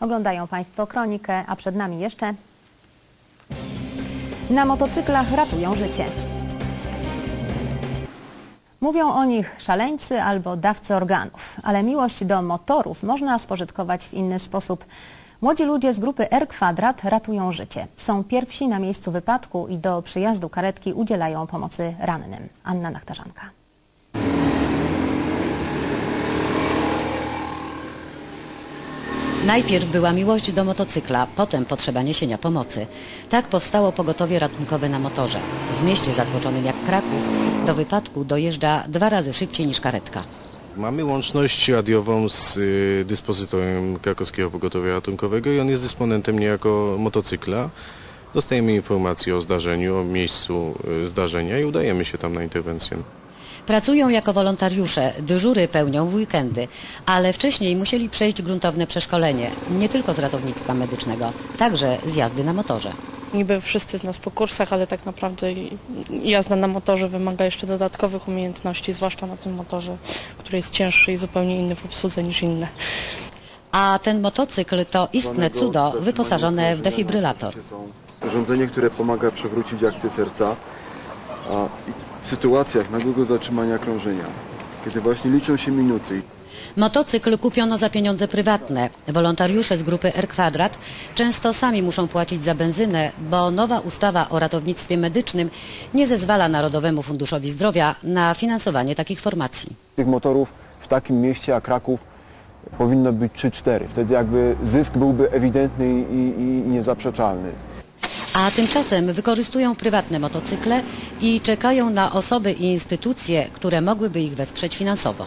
Oglądają Państwo kronikę, a przed nami jeszcze na motocyklach ratują życie. Mówią o nich szaleńcy albo dawcy organów, ale miłość do motorów można spożytkować w inny sposób. Młodzi ludzie z grupy R Kwadrat ratują życie. Są pierwsi na miejscu wypadku i do przyjazdu karetki udzielają pomocy rannym. Anna Nachtarzanka. Najpierw była miłość do motocykla, potem potrzeba niesienia pomocy. Tak powstało pogotowie ratunkowe na motorze. W mieście zatłoczonym jak Kraków do wypadku dojeżdża dwa razy szybciej niż karetka. Mamy łączność radiową z y, dyspozytorem krakowskiego pogotowia ratunkowego i on jest dysponentem niejako motocykla. Dostajemy informacje o zdarzeniu, o miejscu y, zdarzenia i udajemy się tam na interwencję. Pracują jako wolontariusze, dyżury pełnią w weekendy, ale wcześniej musieli przejść gruntowne przeszkolenie, nie tylko z ratownictwa medycznego, także z jazdy na motorze. Niby wszyscy z nas po kursach, ale tak naprawdę jazda na motorze wymaga jeszcze dodatkowych umiejętności, zwłaszcza na tym motorze, który jest cięższy i zupełnie inny w obsłudze niż inne. A ten motocykl to istne cudo wyposażone w defibrylator. Urządzenie, które pomaga przewrócić akcję serca a w sytuacjach nagłego zatrzymania krążenia, kiedy właśnie liczą się minuty Motocykl kupiono za pieniądze prywatne. Wolontariusze z grupy R Kwadrat często sami muszą płacić za benzynę, bo nowa ustawa o ratownictwie medycznym nie zezwala Narodowemu Funduszowi Zdrowia na finansowanie takich formacji. tych motorów w takim mieście jak Kraków powinno być 3-4. Wtedy jakby zysk byłby ewidentny i, i, i niezaprzeczalny. A tymczasem wykorzystują prywatne motocykle i czekają na osoby i instytucje, które mogłyby ich wesprzeć finansowo.